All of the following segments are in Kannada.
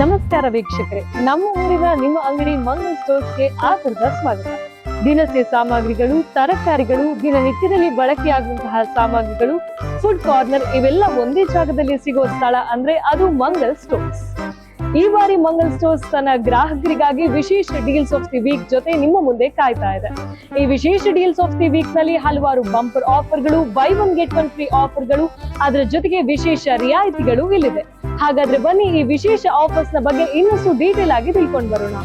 ನಮಸ್ಕಾರ ವೀಕ್ಷಕರೇ, ನಮ್ಮ ಊರಿನ ನಿಮ್ಮ ಅಂಗಡಿ ಮಂಗಲ್ ಸ್ಟೋರ್ಸ್ಗೆ ಆತರದ ಸ್ವಾಗತ. ದಿನಸಿ ಸಾಮಗ್ರಿಗಳು, ತರಕಾರಿಗಳು, ದಿನನಿತ್ಯದಲ್ಲಿ ಬಳಕೆಯಾಗುವಂತಹ ಸಾಮಗ್ರಿಗಳು ಫುಡ್ ಕಾರ್ನರ್ ಇವೆಲ್ಲ ಒಂದೇ ಜಾಗದಲ್ಲಿ ಸಿಗೋ ಸ್ಥಳ ಅಂದ್ರೆ ಅದು ಮಂಗಲ್ ಸ್ಟೋರ್ಸ್ ಈ ಬಾರಿ ಮಂಗಲ್ ಸ್ಟೋರ್ಸ್ ತನ್ನ ಗ್ರಾಹಕರಿಗಾಗಿ ವಿಶೇಷ ಡೀಲ್ಸ್ ಆಫ್ ದಿ ವೀಕ್ ಜೊತೆ ನಿಮ್ಮ ಮುಂದೆ ಕಾಯ್ತಾ ಇದೆ. ಈ ವಿಶೇಷ ಡೀಲ್ಸ್ ಆಫ್ ದಿ ವೀಕ್ನಲ್ಲಿ ಹಲವಾರು ಬಂಪರ್ ಆಫರ್ಗಳು buy one get one free ಆಫರ್ಗಳು ಅದರ ಜೊತೆಗೆ ವಿಶೇಷ ರಿಯಾಯಿತಿಗಳು ಇಲ್ಲಿದೆ. ಹಾಗಾದ್ರೆ ಬನ್ನಿ ಈ ವಿಶೇಷ ಆಫರ್ಸ್ನ ಬಗ್ಗೆ ಇನ್ನಷ್ಟು ಡೀಟೇಲ್ ಆಗಿ ತಿಳ್ಕೊಂಡು ಬರೋಣ.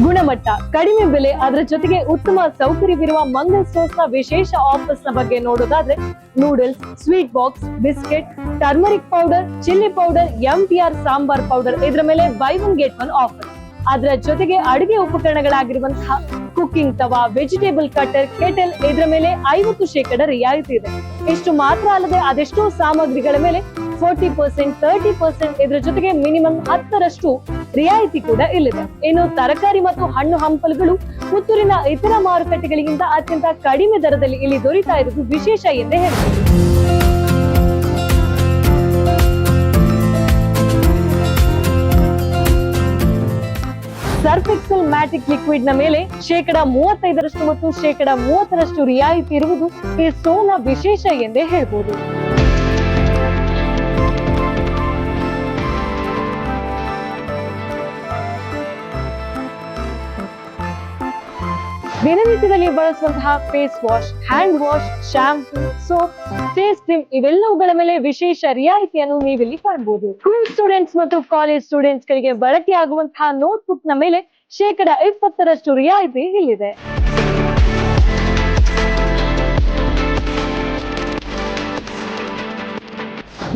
ಗುಣಮಟ್ಟ, ಕಡಿಮೆ ಬೆಲೆ ಅದರ ಜೊತೆಗೆ ಉತ್ತಮ ಸೌಕರ್ಯವಿರುವ ಮಂಗಲ್ ಸ್ಟೋರ್ಸ್ನ ವಿಶೇಷ ಆಫರ್ಸ್ನ ಬಗ್ಗೆ ನೋಡೋದಾದ್ರೆ noodles, sweet box, biscuit, turmeric powder, chilli powder M P R sambar powder ಇದರ ಮೇಲೆ buy one get one offer. ಅದರ ಜೊತೆಗೆ ಅಡುಗೆ ಉಪಕರಣಗಳಾಗಿರುವಂತಹ cooking tawa, vegetable cutter, kettle ಇದರ ಮೇಲೆ ಐವತ್ತು ಶೇಕಡ ರಿಯಾಯಿತಿ ಇದೆ. ಇಷ್ಟು ಮಾತ್ರ ಅಲ್ಲದೆ ಅದೆಷ್ಟೋ ಸಾಮಗ್ರಿಗಳ ಮೇಲೆ ಫೋರ್ಟಿ ಪರ್ಸೆಂಟ್, ತರ್ಟಿ ಪರ್ಸೆಂಟ್ ಇದರ ಜೊತೆಗೆ ಮಿನಿಮಮ್ ಹತ್ತರಷ್ಟು ರಿಯಾಯಿತಿ ಕೂಡ ಇಲ್ಲಿದೆ. ಇನ್ನು ತರಕಾರಿ ಮತ್ತು ಹಣ್ಣು ಹಂಪಲುಗಳು ಪುತ್ತೂರಿನ ಇತರ ಮಾರುಕಟ್ಟೆಗಳಿಗಿಂತ ಅತ್ಯಂತ ಕಡಿಮೆ ದರದಲ್ಲಿ ಇಲ್ಲಿ ದೊರೀತಾ ಇರುವುದು ವಿಶೇಷ ಎಂದೇ ಹೇಳಬಹುದು ಸರ್ಫ್ ಎಕ್ಸೆಲ್ ಮ್ಯಾಟಿಕ್ ಲಿಕ್ವಿಡ್ನ ಮೇಲೆ ಶೇಕಡ ಮೂವತ್ತೈದರಷ್ಟು ಮತ್ತು ಶೇಕಡ ಮೂವತ್ತರಷ್ಟು ರಿಯಾಯಿತಿ ಇರುವುದು ಈ ಸೋನ ವಿಶೇಷ ಎಂದೇ ಹೇಳ್ಬೋದು. ದಿನನಿತ್ಯದಲ್ಲಿ ಬಳಸುವಂತಹ face wash hand wash shampoo soap face cream ಇವೆಲ್ಲವುಗಳ ಮೇಲೆ ವಿಶೇಷ ರಿಯಾಯಿತಿಯನ್ನು ನೀವಿಲ್ಲಿ ಕಾಣಬಹುದು ಸ್ಕೂಲ್ ಸ್ಟೂಡೆಂಟ್ಸ್ ಮತ್ತು ಕಾಲೇಜ್ ಸ್ಟೂಡೆಂಟ್ಸ್ ಗಳಿಗೆ ಬಳಕೆಯಾಗುವಂತಹ ನೋಟ್ಬುಕ್ನ ಮೇಲೆ ಶೇಕಡ ಇಪ್ಪತ್ತರಷ್ಟು ರಿಯಾಯಿತಿ ಇಲ್ಲಿದೆ.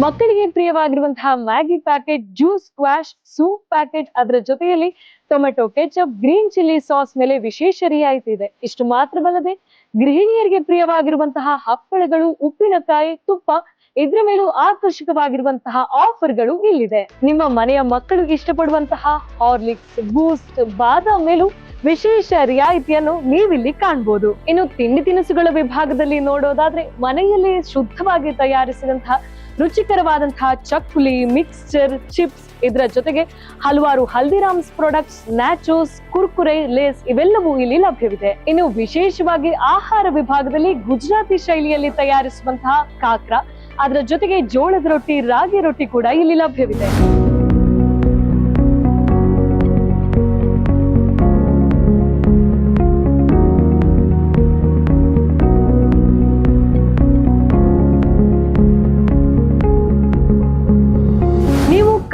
ಮಕ್ಕಳಿಗೆ ಪ್ರಿಯವಾಗಿರುವಂತಹ Maggi packet, juice, squash, soup packet ಅದರ ಜೊತೆಯಲ್ಲಿ tomato ketchup, green chilli sauce ಮೇಲೆ ವಿಶೇಷ ರಿಯಾಯಿತಿ ಇದೆ. ಇಷ್ಟು ಮಾತ್ರವಲ್ಲದೆ ಗೃಹಿಣಿಯರಿಗೆ ಪ್ರಿಯವಾಗಿರುವಂತಹ ಹಪ್ಪಳಗಳು, ಉಪ್ಪಿನಕಾಯಿ, ತುಪ್ಪ ಇದ್ರ ಮೇಲೂ ಆಕರ್ಷಕವಾಗಿರುವಂತಹ ಆಫರ್ಗಳು ಇಲ್ಲಿದೆ. ನಿಮ್ಮ ಮನೆಯ ಮಕ್ಕಳು ಇಷ್ಟಪಡುವಂತಹ ಹಾರ್ಲಿಕ್ಸ್, ಬೂಸ್ಟ್, ಬಾದಾಮ್ ಮೇಲೂ ವಿಶೇಷ ರಿಯಾಯಿತಿಯನ್ನು ನೀವಿಲ್ಲಿ ಕಾಣಬಹುದು ಇನ್ನು ತಿಂಡಿ ತಿನಿಸುಗಳ ವಿಭಾಗದಲ್ಲಿ ನೋಡೋದಾದ್ರೆ ಮನೆಯಲ್ಲಿ ಶುದ್ಧವಾಗಿ ತಯಾರಿಸಿದಂತಹ ರುಚಿಕರವಾದಂತಹ ಚಕ್ಕುಲಿ ಮಿಕ್ಸ್ಚರ್ ಚಿಪ್ಸ್ ಇದರ ಜೊತೆಗೆ ಹಲವಾರು Haldiram's products nachos Kurkure Lay's ಇವೆಲ್ಲವೂ ಇಲ್ಲಿ ಲಭ್ಯವಿದೆ. ಇನ್ನು ವಿಶೇಷವಾಗಿ ಆಹಾರ ವಿಭಾಗದಲ್ಲಿ ಗುಜರಾತಿ ಶೈಲಿಯಲ್ಲಿ ತಯಾರಿಸುವಂತಹ ಕಾಕ್ರ, ಅದರ ಜೊತೆಗೆ ಜೋಳದ ರೊಟ್ಟಿ, ರಾಗಿ ರೊಟ್ಟಿ ಕೂಡ ಇಲ್ಲಿ ಲಭ್ಯವಿದೆ.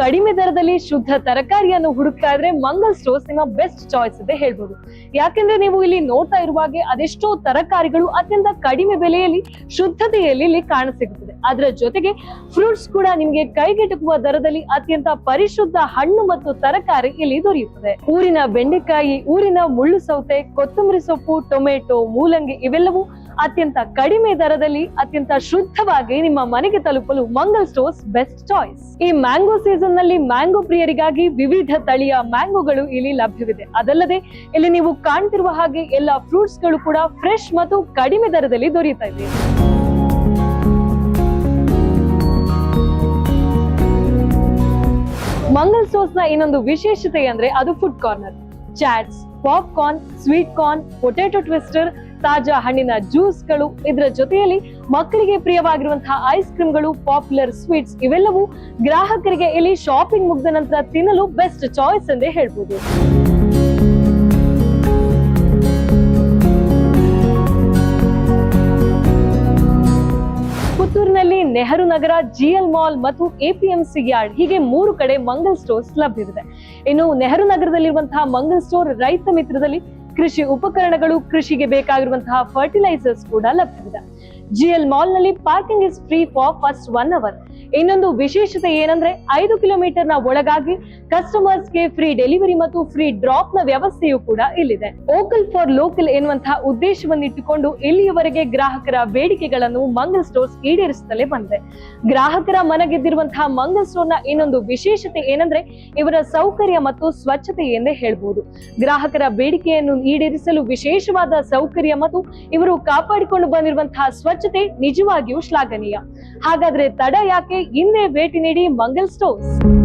ಕಡಿಮೆ ದರದಲ್ಲಿ ಶುದ್ಧ ತರಕಾರಿಯನ್ನು ಹುಡುಕ್ತಾ ಇದ್ರೆ ಮಂಗಲ್ ಸ್ಟೋರ್ಸ್ ನಿಮ್ಮ ಬೆಸ್ಟ್ ಚಾಯ್ಸ್ ಅಂತ ಹೇಳ್ಬೋದು. ಯಾಕೆಂದ್ರೆ ನೀವು ಇಲ್ಲಿ ನೋಡ್ತಾ ಇರುವಾಗೆ ಅದೆಷ್ಟೋ ತರಕಾರಿಗಳು ಅತ್ಯಂತ ಕಡಿಮೆ ಬೆಲೆಯಲ್ಲಿ ಶುದ್ಧತೆಯಲ್ಲಿ ಇಲ್ಲಿ ಕಾಣಸಿಗುತ್ತದೆ. ಅದರ ಜೊತೆಗೆ ಫ್ರೂಟ್ಸ್ ಕೂಡ ನಿಮಗೆ ಕೈಗೆಟುಕುವ ದರದಲ್ಲಿ ಅತ್ಯಂತ ಪರಿಶುದ್ಧ ಹಣ್ಣು ಮತ್ತು ತರಕಾರಿ ಇಲ್ಲಿ ದೊರೆಯುತ್ತದೆ. ಊರಿನ ಬೆಂಡೆಕಾಯಿ, ಊರಿನ ಮುಳ್ಳು ಸೌತೆ, ಕೊತ್ತಂಬರಿ ಸೊಪ್ಪು, ಟೊಮೆಟೊ, ಮೂಲಂಗಿ ಇವೆಲ್ಲವೂ ಅತ್ಯಂತ ಕಡಿಮೆ ದರದಲ್ಲಿ, ಅತ್ಯಂತ ಶುದ್ಧವಾಗಿ ನಿಮ್ಮ ಮನೆಗೆ ತಲುಪಲು ಮಂಗಲ್ ಸ್ಟೋರ್ಸ್ ಬೆಸ್ಟ್ ಚಾಯ್ಸ್ ಈ ಮ್ಯಾಂಗೋ ಸೀಸನ್ನಲ್ಲಿ ಮ್ಯಾಂಗೋ ಪ್ರಿಯರಿಗಾಗಿ ವಿವಿಧ ತಳಿಯ ಮ್ಯಾಂಗೋಗಳು ಇಲ್ಲಿ ಲಭ್ಯವಿದೆ. ಅದಲ್ಲದೆ, ಇಲ್ಲಿ ನೀವು ಕಾಣ್ತಿರುವ ಹಾಗೆ ಎಲ್ಲ ಫ್ರೂಟ್ಸ್ಗಳು ಕೂಡ ಫ್ರೆಶ್ ಮತ್ತು ಕಡಿಮೆ ದರದಲ್ಲಿ ದೊರೆಯುತ್ತಾ ಇದೆ. ಮಂಗಲ್ ಸ್ಟೋರ್ಸ್ನ ಇನ್ನೊಂದು ವಿಶೇಷತೆ ಅಂದ್ರೆ ಅದು food corner chaats popcorn sweet corn potato twister ತಾಜಾ ಹಣ್ಣಿನ ಜ್ಯೂಸ್ಗಳು. ಇದರ ಜೊತೆಯಲ್ಲಿ ಮಕ್ಕಳಿಗೆ ಪ್ರಿಯವಾಗಿರುವಂತಹ ಐಸ್ ಕ್ರೀಮ್ಗಳು ಪಾಪ್ಯುಲರ್ ಸ್ವೀಟ್ಸ್ ಇವೆಲ್ಲವೂ ಗ್ರಾಹಕರಿಗೆ ಇಲ್ಲಿ ಶಾಪಿಂಗ್ ಮುಗಿದ ನಂತರ ತಿನ್ನಲು ಬೆಸ್ಟ್ ಚಾಯ್ಸ್ ಎಂದೇ ಹೇಳ್ಬೋದು. ಪುತ್ತೂರಿನಲ್ಲಿ ನೆಹರು ನಗರ ಜಿಎಲ್ ಮಾಲ್ ಮತ್ತು ಎಪಿಎಂಸಿ ಯಾರ್ಡ್ ಹೀಗೆ ಮೂರು ಕಡೆ ಮಂಗಲ್ ಸ್ಟೋರ್ಸ್ ಲಭ್ಯವಿದೆ. ಇನ್ನು ನೆಹರು ನಗರದಲ್ಲಿರುವಂತಹ ಮಂಗಲ್ ಸ್ಟೋರ್ ರೈತ ಮಿತ್ರದಲ್ಲಿ ಕೃಷಿ ಉಪಕರಣಗಳು ಕೃಷಿಗೆ ಬೇಕಾಗಿರುವಂತಹ ಫರ್ಟಿಲೈಸರ್ಸ್ ಕೂಡ ಲಭ್ಯವಿದೆ. GL ಮಾಲ್ನಲ್ಲಿ parking is free for first one hour ಇನ್ನೊಂದು ವಿಶೇಷತೆ ಏನಂದ್ರೆ ಐದು ಕಿಲೋಮೀಟರ್ನ ಒಳಗಾಗಿ ಕಸ್ಟಮರ್ಸ್ಗೆ ಫ್ರೀ ಡೆಲಿವರಿ ಮತ್ತು ಫ್ರೀ ಡ್ರಾಪ್ನ ವ್ಯವಸ್ಥೆಯು ಕೂಡ ಇಲ್ಲಿದೆ. ಓಕಲ್ ಫಾರ್ ಲೋಕಲ್ ಎನ್ನುವಂತಹ ಉದ್ದೇಶವನ್ನಿಟ್ಟುಕೊಂಡು ಇಲ್ಲಿಯವರೆಗೆ ಗ್ರಾಹಕರ ಬೇಡಿಕೆಗಳನ್ನು ಮಂಗಲ್ ಸ್ಟೋರ್ಸ್ ಈಡೇರಿಸುತ್ತಲೇ ಬಂದಿದೆ. ಗ್ರಾಹಕರ ಮನಗೆದ್ದಿರುವಂತಹ ಮಂಗಲ್ ಸ್ಟೋರ್ನ ಇನ್ನೊಂದು ವಿಶೇಷತೆ ಏನಂದ್ರೆ ಇವರ ಸೌಕರ್ಯ ಮತ್ತು ಸ್ವಚ್ಛತೆ ಎಂದೇ ಹೇಳಬಹುದು ಗ್ರಾಹಕರ ಬೇಡಿಕೆಯನ್ನು ಈಡೇರಿಸಲು ವಿಶೇಷವಾದ ಸೌಕರ್ಯ ಮತ್ತು ಇವರು ಕಾಪಾಡಿಕೊಂಡು ಬಂದಿರುವಂತಹ ಸ್ವಚ್ಛತೆ ನಿಜವಾಗಿಯೂ ಶ್ಲಾಘನೀಯ. ಹಾಗಾದ್ರೆ ತಡ ಯಾಕೆ ಹಿಂದೆ ಭೇಟಿ ನೀಡಿ ಮಂಗಲ್ ಸ್ಟೋರ್ಸ್.